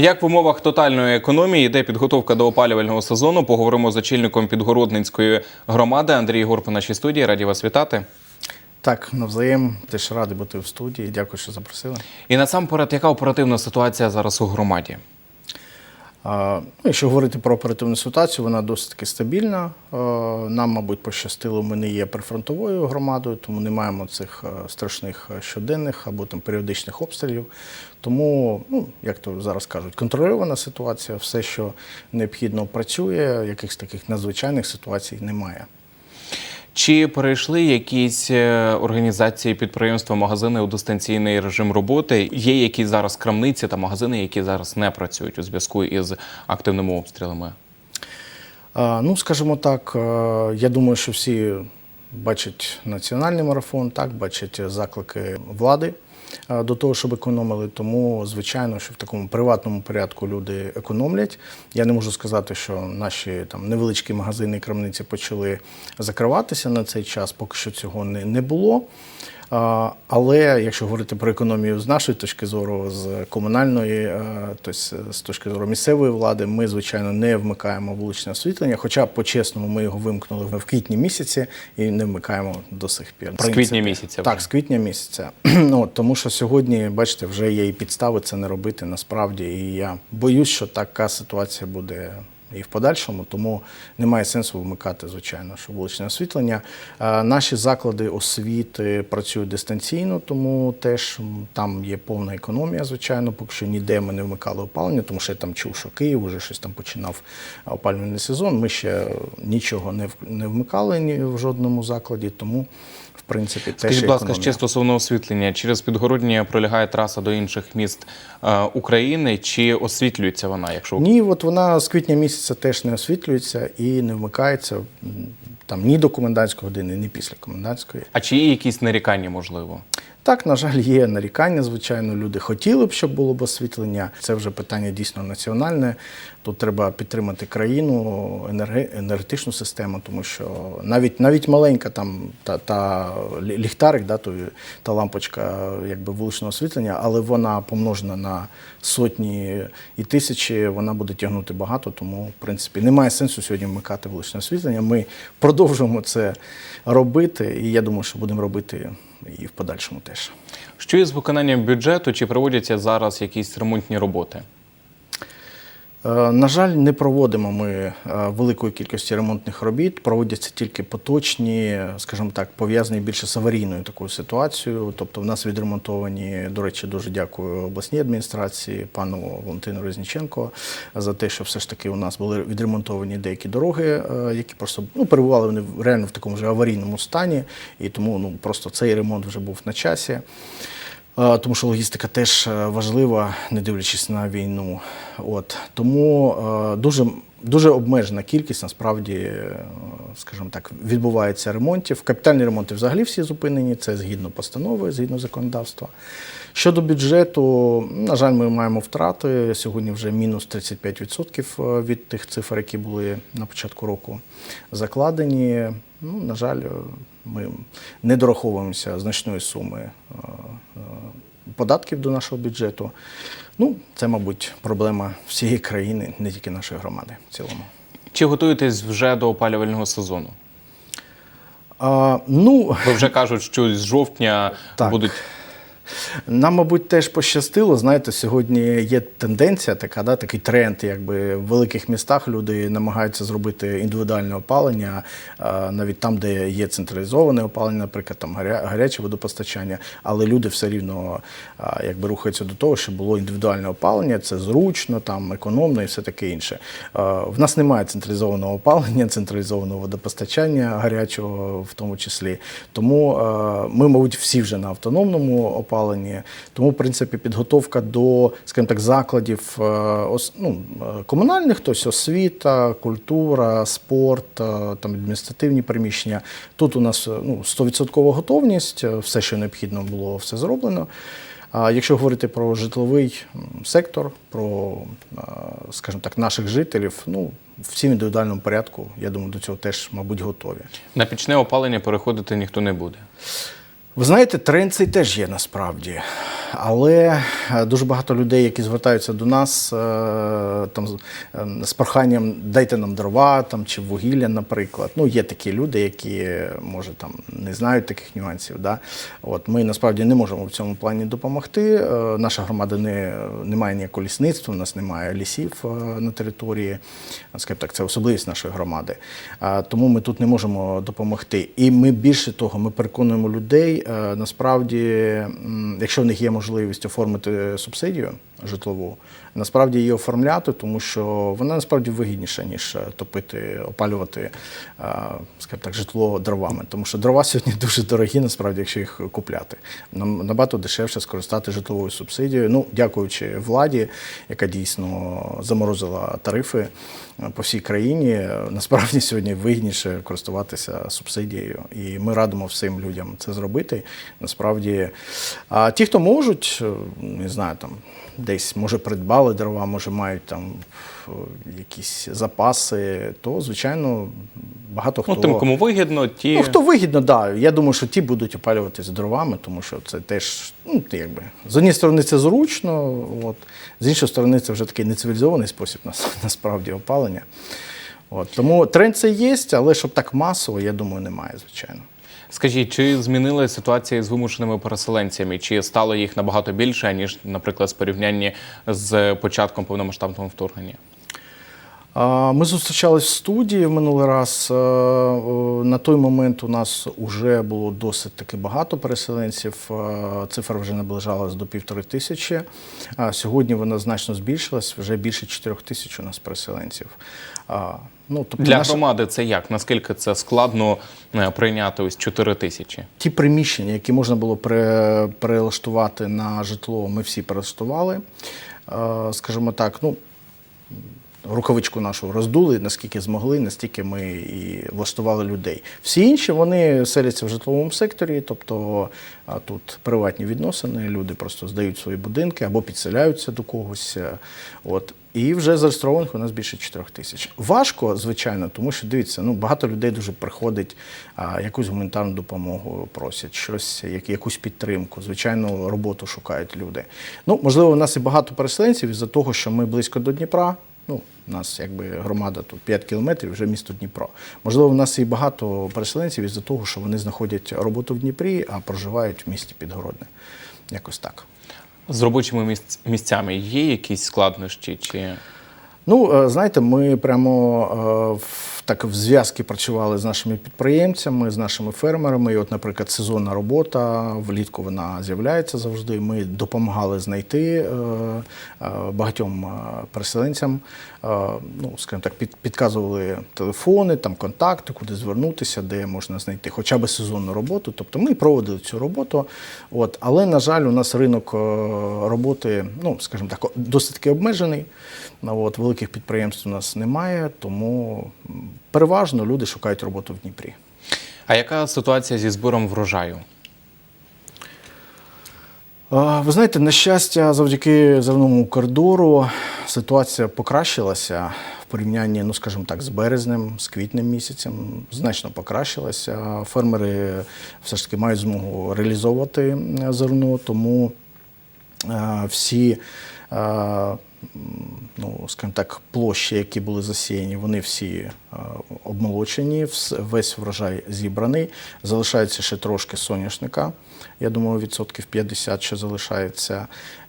Як в умовах тотальної економії йде підготовка до опалювального сезону? Поговоримо з очільником підгородницької громади Андрій Горп у нашій студії. Раді вас вітати. Так, навзаєм, теж радий бути в студії. Дякую, що запросили. І насамперед, яка оперативна ситуація зараз у громаді? Ну, якщо говорити про оперативну ситуацію, вона досить таки стабільна. Нам, мабуть, пощастило, ми не є прифронтовою громадою, тому не маємо цих страшних щоденних або там періодичних обстрілів. Тому, ну, як то зараз кажуть, контрольована ситуація, все, що необхідно, працює, якихось таких надзвичайних ситуацій немає. Чи перейшли якісь е, організації, підприємства, магазини у дистанційний режим роботи? Є якісь зараз крамниці та магазини, які зараз не працюють у зв'язку із активними обстрілами? Ну, скажімо так, е, я думаю, що всі бачать національний марафон, так, бачать заклики влади е, до того, щоб економили. Тому, звичайно, що в такому приватному порядку люди економлять. Я не можу сказати, що наші там невеличкі магазини і крамниці почали закриватися на цей час, поки що цього не, не було. Але якщо говорити про економію з нашої точки зору, з комунальної, е, тобто з точки зору місцевої влади, ми звичайно не вмикаємо вуличне освітлення. Хоча по-чесному ми його вимкнули в квітні місяці і не вмикаємо до сих пір. З квітня місяця Так, з квітня місяця. От, тому що сьогодні, бачите, вже є і підстави це не робити насправді. І я боюсь, що така ситуація буде. І в подальшому, тому немає сенсу вмикати, звичайно, що вуличне освітлення. Наші заклади освіти працюють дистанційно, тому теж там є повна економія, звичайно. Поки що ніде ми не вмикали опалення, тому що я там чув, що Київ вже щось там починав опалювальний сезон. Ми ще нічого не вмикали ні в жодному закладі, тому в принципі теж Скажіть, будь ласка, ще стосовно освітлення. Через Підгороднє пролягає траса до інших міст України. Чи освітлюється вона, якщо Ні, от вона з квітня місяця теж не освітлюється і не вмикається там ні до комендантської години, ні після комендантської. а чи є якісь нарікання, можливо? Так, на жаль, є нарікання. Звичайно, люди хотіли б, щоб було б освітлення. Це вже питання дійсно національне. Тут треба підтримати країну, енергетичну систему, тому що навіть навіть маленька там та, та ліхтарик, да, то, та лампочка якби вуличного освітлення, але вона помножена на сотні і тисячі, вона буде тягнути багато. Тому, в принципі, немає сенсу сьогодні вмикати вуличне освітлення. Ми продовжуємо це робити, і я думаю, що будемо робити і в подальшому теж. Що із виконанням бюджету? Чи проводяться зараз якісь ремонтні роботи? Е, На жаль, не проводимо ми е, великої кількості ремонтних робіт. Проводяться тільки поточні, скажімо так, пов'язані більше з аварійною такою ситуацією. Тобто, в нас відремонтовані, до речі, дуже дякую обласній адміністрації, пану Валентину Резніченко за те, що все ж таки у нас були відремонтовані деякі дороги, е, які просто ну, перебували вони реально в такому вже аварійному стані, і тому ну просто цей ремонт вже був на часі. Е, Тому що логістика теж е, важлива, не дивлячись на війну. От тому е, дуже дуже обмежена кількість насправді, скажімо так, відбувається ремонтів. Капітальні ремонти взагалі всі зупинені. Це згідно постанови, згідно законодавства. Щодо бюджету, на жаль, ми маємо втрати. Сьогодні вже мінус 35% від тих цифр, які були на початку року закладені. Ну, на жаль, ми не дораховуємося значної суми е, е, податків до нашого бюджету. Ну, це, мабуть, проблема всієї країни, не тільки нашої громади в цілому. Чи готуєтесь вже до опалювального сезону? А, ну, Бо вже кажуть, що з жовтня Так. будуть Нам, мабуть, теж пощастило. Знаєте, сьогодні є тенденція, така, да, такий тренд, якби в великих містах люди намагаються зробити індивідуальне опалення, навіть там, де є централізоване опалення, наприклад, там гаряче водопостачання, але люди все рівно якби рухаються до того, щоб було індивідуальне опалення, це зручно, там економно і все таке інше. В нас немає централізованого опалення, централізованого водопостачання гарячого в тому числі. Тому ми, мабуть, всі вже на автономному опаленні. Тому, в принципі, підготовка до, скажімо так, закладів е, ну, е, комунальних, тобто освіта, культура, спорт, е, там адміністративні приміщення. Тут у нас ну, 100% готовність, все, що необхідно було, все зроблено. А якщо говорити про житловий сектор, про, скажімо так, наших жителів, ну, всі в індивідуальному порядку, я думаю, до цього теж, мабуть, готові. на пічне опалення переходити ніхто не буде. Ви знаєте, тренд цей теж є насправді. Але е, дуже багато людей, які звертаються до нас е, там з- е, проханням дайте нам дрова там чи вугілля, наприклад. Ну є такі люди, які може там не знають таких нюансів. Да? От ми насправді не можемо в цьому плані допомогти. Е, Наша громада не, не має ніякого лісництва, у нас немає лісів е, на території. Скажімо так, це особливість нашої громади. Тому ми тут не можемо допомогти. І ми більше того, ми переконуємо людей. е, Насправді, якщо в них є можливість оформити субсидію житлову, насправді її оформляти, тому що вона насправді вигідніша, ніж е, топити, опалювати, е, скажімо так, житло дровами. Тому що дрова сьогодні дуже дорогі, насправді, якщо їх купляти. Нам набагато дешевше скористати житловою субсидією. Ну, дякуючи владі, яка дійсно заморозила тарифи е, по всій країні. Насправді сьогодні вигідніше користуватися субсидією. І ми радимо всім людям це зробити. Насправді, а ті, хто можуть, не знаю, там десь може придбали дрова, може мають там е, якісь запаси, то звичайно багато хто. Ну, тим, кому вигідно, ті Ну, хто вигідно, да. Я думаю, що ті будуть опалюватися дровами, тому що це теж, ну, якби, з однієї сторони, це зручно, от, з іншої сторони, це вже такий нецивілізований спосіб нас- насправді опалення. От, тому тренд це є, але щоб так масово, я думаю, немає, звичайно. Скажіть, чи змінила ситуація з вимушеними переселенцями? Чи стало їх набагато більше, ніж, наприклад, з порівняння з початком повномасштабного вторгнення? Ми зустрічались в студії в минулий раз. Е, е, На той момент у нас вже було досить таки багато переселенців. Е, Цифра вже наближалась до півтори тисячі. Сьогодні вона значно збільшилась, вже більше чотирьох тисяч у нас переселенців. Ну, тобто Для наша- громади це як? Наскільки це складно прийняти ось 4 тисячі? Ті приміщення, які можна було пере, перелаштувати на житло, ми всі перелаштували. Скажімо так, ну. Рукавичку нашу роздули, наскільки змогли, настільки ми і влаштували людей. Всі інші вони селяться в житловому секторі, тобто тут приватні відносини, люди просто здають свої будинки або підселяються до когось. е, От. І вже зареєстрованих у нас більше 4 тисяч. Важко, звичайно, тому що дивіться, ну багато людей дуже приходить, а, якусь гуманітарну допомогу просять, щось, як, якусь підтримку. Звичайно, роботу шукають люди. Ну, можливо, у нас і багато переселенців із-за того, що ми близько до Дніпра. Ну, у нас якби громада тут 5 кілометрів, вже місто Дніпро. Можливо, в нас і багато переселенців із-за того, що вони знаходять роботу в Дніпрі, а проживають в місті Підгородне. Якось так. З робочими місць- місцями є якісь складнощі? Чи Ну, е, знаєте, ми прямо е, в, так в зв'язки працювали з нашими підприємцями, з нашими фермерами. І от, наприклад, сезонна робота влітку вона з'являється завжди. Ми допомагали знайти е, е, багатьом е, переселенцям. Ну, скажімо так, під, підказували телефони, там контакти, куди звернутися, де можна знайти хоча б сезонну роботу. Тобто ми проводили цю роботу. От, але, на жаль, у нас ринок роботи, ну, скажімо так, досить таки обмежений. От, великих підприємств у нас немає, тому переважно люди шукають роботу в Дніпрі. а яка ситуація зі збором врожаю? Ви знаєте, на щастя, завдяки зерновому коридору ситуація покращилася в порівнянні, ну скажімо так, з березнем, з квітнем місяцем. Значно покращилася. Фермери все ж таки мають змогу реалізовувати е, зерно, тому е, всі. е, Ну, скажімо так, площі, які були засіяні, вони всі обмолочені, весь врожай зібраний. Залишається ще трошки соняшника. Я думаю, відсотків 50 ще залишається.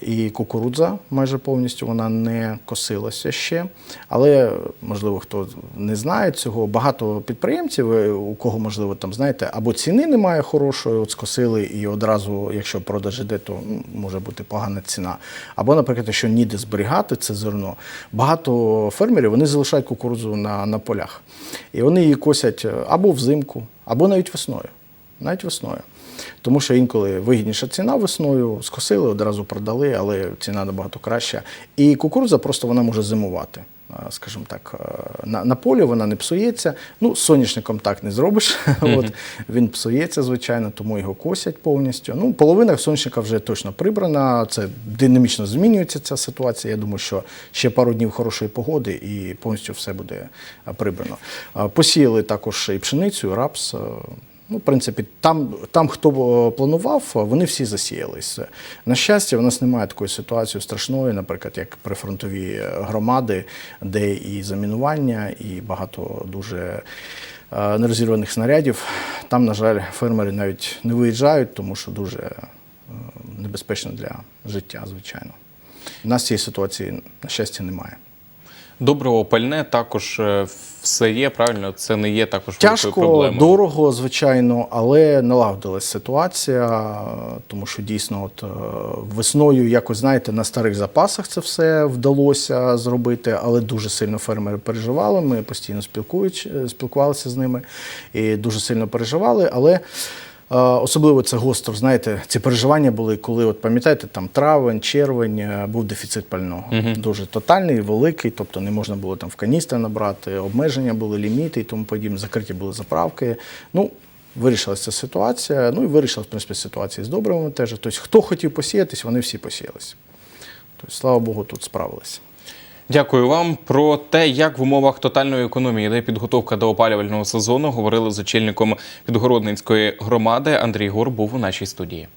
І кукурудза майже повністю вона не косилася ще. Але, можливо, хто не знає цього, багато підприємців, е, у кого, можливо, там, знаєте, або ціни немає хорошої, от скосили, і одразу, якщо продаж іде, то ну, може бути погана ціна. Або, наприклад, якщо ніде зберігати це зерно, багато фермерів вони залишають кукурудзу на, на полях. І вони її косять е, або взимку, або навіть весною. Навіть весною. Тому що інколи вигідніша ціна весною, скосили, одразу продали, але ціна набагато краща. І кукурудза просто вона може зимувати. А, Скажімо так, е, на, на полі вона не псується. Ну, з соняшником так не зробиш. От, він псується, звичайно, тому його косять повністю. Ну, половина соняшника вже точно прибрана. Це динамічно змінюється ця ситуація. Я думаю, що ще пару днів хорошої погоди і повністю все буде е, прибрано. Посіяли також і пшеницю, і рапс. Е, Ну, в принципі, там, там хто е, планував, вони всі засіялись. На щастя, в нас немає такої ситуації страшної, наприклад, як прифронтові громади, де і замінування, і багато дуже е, нерозірваних снарядів. Там, на жаль, фермери навіть не виїжджають, тому що дуже е, небезпечно для життя, звичайно. У нас цієї ситуації, на щастя, немає. Добриво пальне також е, все є, правильно? Це не є також великою Тяжко, проблемою. дорого, звичайно, але налагодилась ситуація, тому що дійсно, от е, весною, якось знаєте, на старих запасах це все вдалося зробити, але дуже сильно фермери переживали. Ми постійно спілкують, е, спілкувалися з ними і дуже сильно переживали. Але особливо це гостро, знаєте, ці переживання були, коли, от пам'ятаєте, там травень, червень е, був дефіцит пального. Дуже тотальний, великий, тобто не можна було там в каністри набрати, обмеження були, ліміти і тому подібне, закриті були заправки. Ну, вирішилася ця ситуація. Ну і вирішилася, в принципі, ситуація з добривами теж. Тобто, хто хотів посіятись, вони всі посіялися. Тобто, слава Богу, тут справилися. Дякую вам про те, як в умовах тотальної економії йде підготовка до опалювального сезону. Говорили з очільником Підгородницької громади. Андрій Гор був у нашій студії.